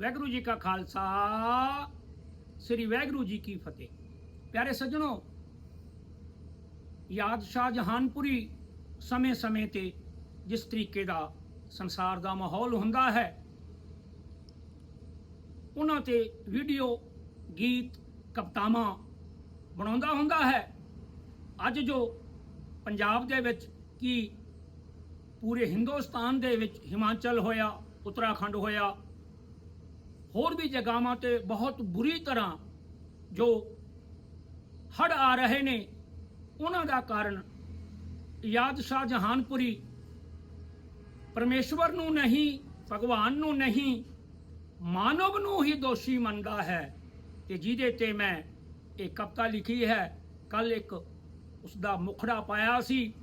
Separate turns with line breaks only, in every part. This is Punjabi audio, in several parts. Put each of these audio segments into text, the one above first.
ਵਾਹਿਗੁਰੂ ਜੀ ਕਾ ਖਾਲਸਾ, ਸ੍ਰੀ ਵਾਹਿਗੁਰੂ ਜੀ ਕੀ ਫਤਿਹ। ਪਿਆਰੇ ਸੱਜਣੋ, ਯਾਦ ਸ਼ਾਹ ਜਹਾਨਪੁਰੀ ਸਮੇਂ-ਸਮੇਂ ਤੇ ਜਿਸ ਤਰੀਕੇ ਦਾ ਸੰਸਾਰ ਦਾ ਮਾਹੌਲ ਹੁੰਦਾ ਹੈ, ਉਹਨਾਂ ਤੇ ਵੀਡੀਓ, ਗੀਤ, ਕਵਿਤਾਵਾਂ ਬਣਾਉਂਦਾ ਹੁੰਦਾ ਹੈ। ਅੱਜ ਜੋ ਪੰਜਾਬ ਦੇ ਵਿੱਚ ਕੀ ਪੂਰੇ ਹਿੰਦੁਸਤਾਨ ਦੇ ਵਿੱਚ ਹਿਮਾਚਲ ਹੋਇਆ, ਉੱਤਰਾਖੰਡ ਹੋਇਆ ਹੋਰ ਵੀ ਜਗ੍ਹਾਵਾਂ ਤੇ ਬਹੁਤ ਬੁਰੀ ਤਰ੍ਹਾਂ ਜੋ ਹੜ ਆ ਰਹੇ ਨੇ, ਉਹਨਾਂ ਦਾ ਕਾਰਨ ਯਾਦ ਸ਼ਾਹ ਜਹਾਨਪੁਰੀ ਪਰਮੇਸ਼ਵਰ ਨੂੰ ਨਹੀਂ, ਭਗਵਾਨ ਨੂੰ ਨਹੀਂ, ਮਾਨਵ ਨੂੰ ਹੀ ਦੋਸ਼ੀ ਮੰਨਦਾ ਹੈ ਤੇ ਜਿਹਦੇ ਤੇ ਮੈਂ ਇਹ ਕਵਿਤਾ ਲਿਖੀ ਹੈ। ਕੱਲ ਇੱਕ ਉਸ ਦਾ ਮੁਖੜਾ ਪਾਇਆ ਸੀ।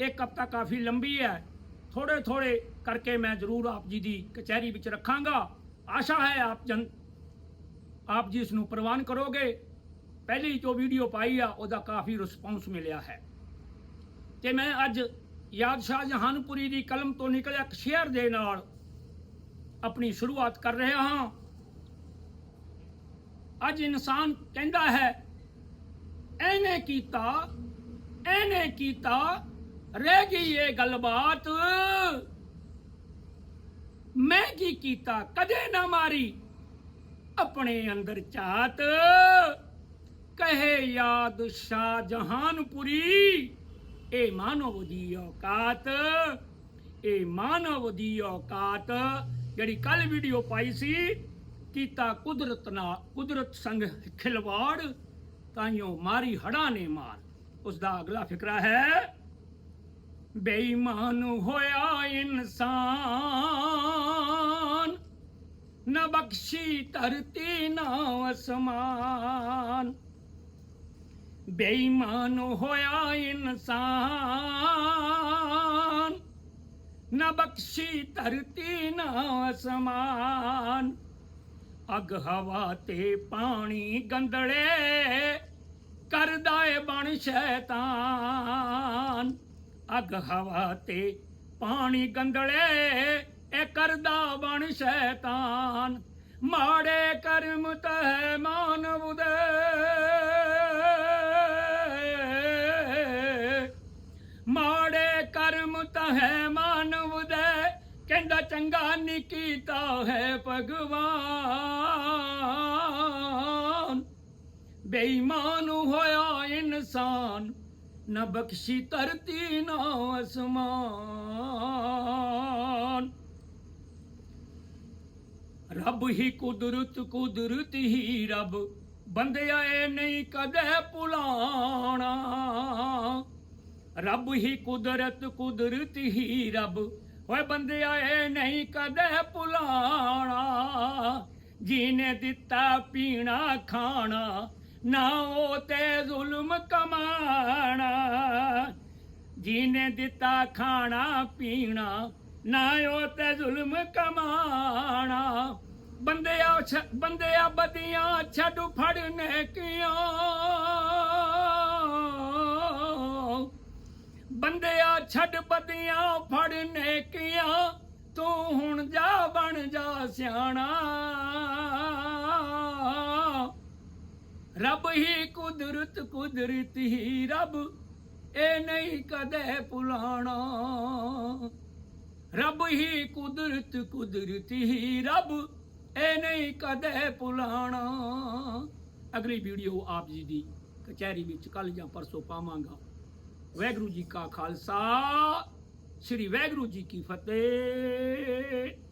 ਇਹ ਕਵਿਤਾ ਕਾਫੀ ਲੰਬੀ ਹੈ। ਥੋੜੇ ਥੋੜੇ ਕਰਕੇ ਮੈਂ ਜ਼ਰੂਰ ਆਪ ਜੀ ਦੀ ਕਚਹਿਰੀ ਵਿੱਚ ਰੱਖਾਂਗਾ। ਆਸ਼ਾ ਹੈ ਆਪ ਜਨ ਆਪ ਜੀ ਇਸ ਨੂੰ ਪ੍ਰਵਾਨ ਕਰੋਗੇ। ਪਹਿਲੀ ਜੋ ਵੀਡੀਓ ਪਾਈ ਆ, ਉਹਦਾ ਕਾਫੀ ਰਿਸਪੌਂਸ ਮਿਲਿਆ ਹੈ। ਤੇ ਮੈਂ ਅੱਜ ਯਾਦ ਸ਼ਾਹ ਜਹਾਨਪੁਰੀ ਦੀ ਕਲਮ ਤੋਂ ਨਿਕਲਿਆ ਇੱਕ ਸ਼ੇਅਰ ਦੇ ਨਾਲ ਆਪਣੀ ਸ਼ੁਰੂਆਤ ਕਰ ਰਿਹਾ ਹਾਂ। ਅੱਜ ਇਨਸਾਨ ਕਹਿੰਦਾ ਹੈ ਐਨੇ ਕੀਤਾ ਐਨੇ ਕੀਤਾ, ਰਹਿ ਗਈ ਇਹ ਗੱਲਬਾਤ। ਕੀ ਕੀਤਾ, ਕਦੇ ਨਾ ਮਾਰੀ। ਆਪਣੇ ਅੰਦਰ ਚਾਤ ਕਹੇ, ਯਾਦ ਸ਼ਾਹ ਜਹਾਨਪੁਰੀ ਇਹ ਮਾਨਵ ਦੀ ਔਕਾਤ ਇਹ ਮਾਨਵ ਦੀ ਔਕਾਤ। ਜਿਹੜੀ ਕੱਲ ਵੀਡੀਓ ਪਾਈ ਸੀ, ਕੀਤਾ ਕੁਦਰਤ ਨਾਲ ਕੁਦਰਤ ਸੰਗ ਖਿਲਵਾੜ ਤਾਈਓ ਮਾਰੀ ਹੜਾ ਨੇ ਮਾਰ। ਉਸ ਦਾ ਅਗਲਾ ਫਿਕਰਾ ਹੈ, ਬੇਈਮਾਨ ਹੋਇਆ ਇਨਸਾਨ। ਨਾ ਬਖਸ਼ੀ, ਧਰਤੀ ਨਾ ਅਸਮਾਨ। ਬੇਈਮਾਨ ਹੋਇਆ ਇਨਸਾਨ। ਨਾ ਬਖਸ਼ੀ, ਧਰਤੀ ਨਾ ਅਸਮਾਨ। ਅਗ, ਹਵਾ ਤੇ ਪਾਣੀ ਗੰਦਲੇ ਕਰਦਾ ਏ ਬਣ ਸ਼ੈਤਾਨ। ਅਗ, ਹਵਾ ਤੇ ਪਾਣੀ ਗੰਦਲੇ ਇਹ ਕਰਦਾ ਬਣ ਸ਼ੈਤਾਨ, ਮਾੜੇ ਕਰਮ ਤਹਿ ਮਾਨਵ ਦੇ ਮਾੜੇ ਕਰਮ ਤਹਿ ਮਾਨਵ ਦੇ ਕਹਿੰਦਾ ਚੰਗਾ ਨਹੀਂ ਕੀਤਾ ਹੈ ਭਗਵਾਨ। ਬੇਈਮਾਨ ਹੋਇਆ ਇਨਸਾਨ, ਨਾ ਬਖਸ਼ੀ ਧਰਤੀ ਨਾ ਅਸਮਾਨ। ਰੱਬ ਹੀ ਕੁਦਰਤ ਕੁਦਰਤ ਹੀ ਰੱਬ। ਬੰਦਿਆ ਇਹ ਨਹੀਂ ਕਦੇ ਭੁਲਾਣਾ। ਰੱਬ ਹੀ ਕੁਦਰਤ ਕੁਦਰਤ ਹੀ ਰੱਬ। ਓਏ ਬੰਦਿਆ ਇਹ ਨਹੀਂ ਕਦੇ ਭੁਲਾਣਾ। ਜੀਨੇ ਦਿੱਤਾ ਪੀਣਾ, ਖਾਣਾ, ਨਾ ਉਹ ਤੇ ਜ਼ੁਲਮ ਕਮਾਣਾ। ਜੀਨੇ ਦਿੱਤਾ ਖਾਣਾ, ਪੀਣਾ ਨਾ ਉਹ ਤੇ ਜ਼ੁਲਮ ਕਮਾਣਾ। ਬੰਦਿਆ ਛ- ਬੰਦਿਆ ਬਦੀਆਂ ਛੱਡ ਫੜਨੇ ਕਿਉਂ? ਬੰਦਿਆ ਛੱਡ ਬਦੀਆਂ ਫੜਨੇ ਕਿਆਂ ਤੂੰ ਹੁਣ ਜਾ ਬਣ ਜਾ ਸਿਆਣਾ। ਰੱਬ ਹੀ ਕੁਦਰਤ ਕੁਦਰਤ ਹੀ ਰੱਬ, ਇਹ ਨਹੀਂ ਕਦੇ ਭੁਲਾਣਾ। ਰੱਬ ਹੀ ਕੁਦਰਤ ਕੁਦਰਤ ਹੀ ਰੱਬ, ਇਹ ਨਹੀਂ ਕਦੇ ਭੁਲਾਣਾ। ਅਗਲੀ ਵੀਡੀਓ ਆਪ ਜੀ ਦੀ ਕਚਹਿਰੀ ਵਿੱਚ ਕੱਲ ਜਾਂ ਪਰਸੋਂ ਪਾਵਾਂਗਾ। ਵਾਹਿਗੁਰੂ ਜੀ ਕਾ ਖਾਲਸਾ, ਸ੍ਰੀ ਵਾਹਿਗੁਰੂ ਜੀ ਕੀ ਫਤਿਹ।